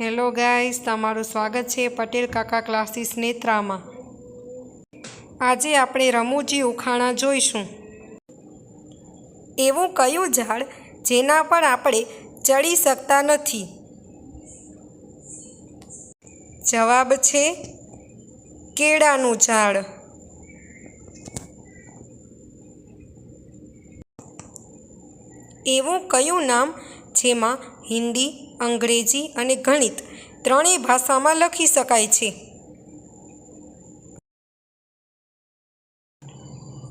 Hello guys તમારું સ્વાગત છે પટેલ કાકા ક્લાસીસ નેત્રામાં. આજે આપણે રમૂજી ઉખાણા જોઈશું. એવું કયું ઝાડ જેના પર આપણે ચડી શકતા નથી? જવાબ છે કેળાનું ઝાડ. એવું કયું નામ જેમાં હિન્દી અંગ્રેજી અને ગણિત ત્રણેય ભાષામાં લખી શકાય છે.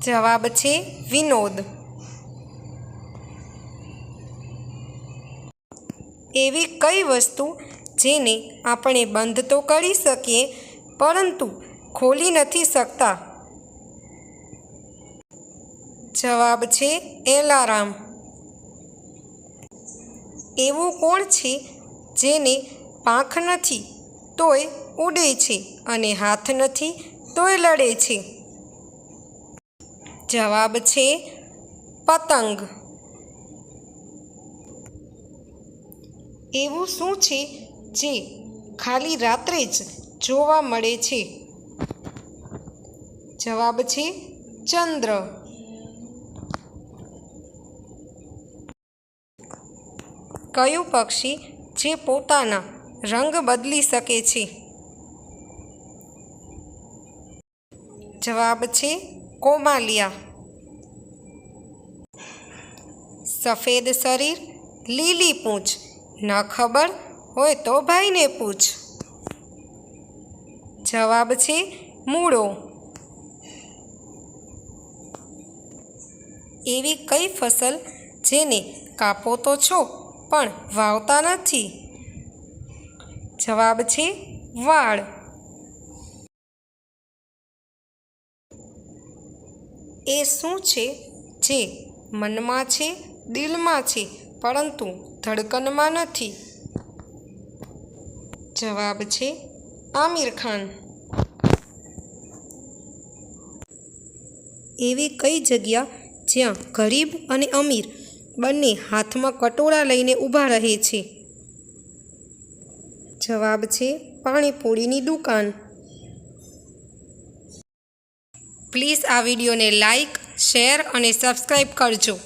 જવાબ છે વિનોદ. એવી કઈ વસ્તુ જેને આપણે બંધ તો કરી શકીએ, પરંતુ ખોલી નથી શકતા? જવાબ છે એલારામ. એવું કોણ છે જેને પાંખ નથી, તોય ઉડે છે અને હાથ નથી, તોય લડે છે? જવાબ છે પતંગ. એવું શું છે જે ખાલી રાત્રે જ જોવા મળે છે? જવાબ છે ચંદ્ર. કયું પક્ષી જે પોતાના રંગ બદલી શકે છે? જવાબ છે કોમાલિયા. સફેદ શરીર, લીલી પૂંછ. ન ખબર હોય તો ભાઈને પૂછ. જવાબ છે મૂળો. એવી કઈ ફસલ જેને કાપો તો છો? પણ વાવતા નથી. જવાબ છે વાળ. એ શું છે? જે મનમાં છે, દિલમાં છે, પરંતુ ધડકનમાં નથી. જવાબ છે આમિર ખાન. એવી કઈ જગ્યા જ્યાં ગરીબ અને અમીર બંને હાથમાં કટોરા લઈને ઊભા રહે છે. જવાબ છે પાણીપુરીની દુકાન. પ્લીઝ આ વિડીયોને લાઈક શેર અને સબસ્ક્રાઈબ કરજો.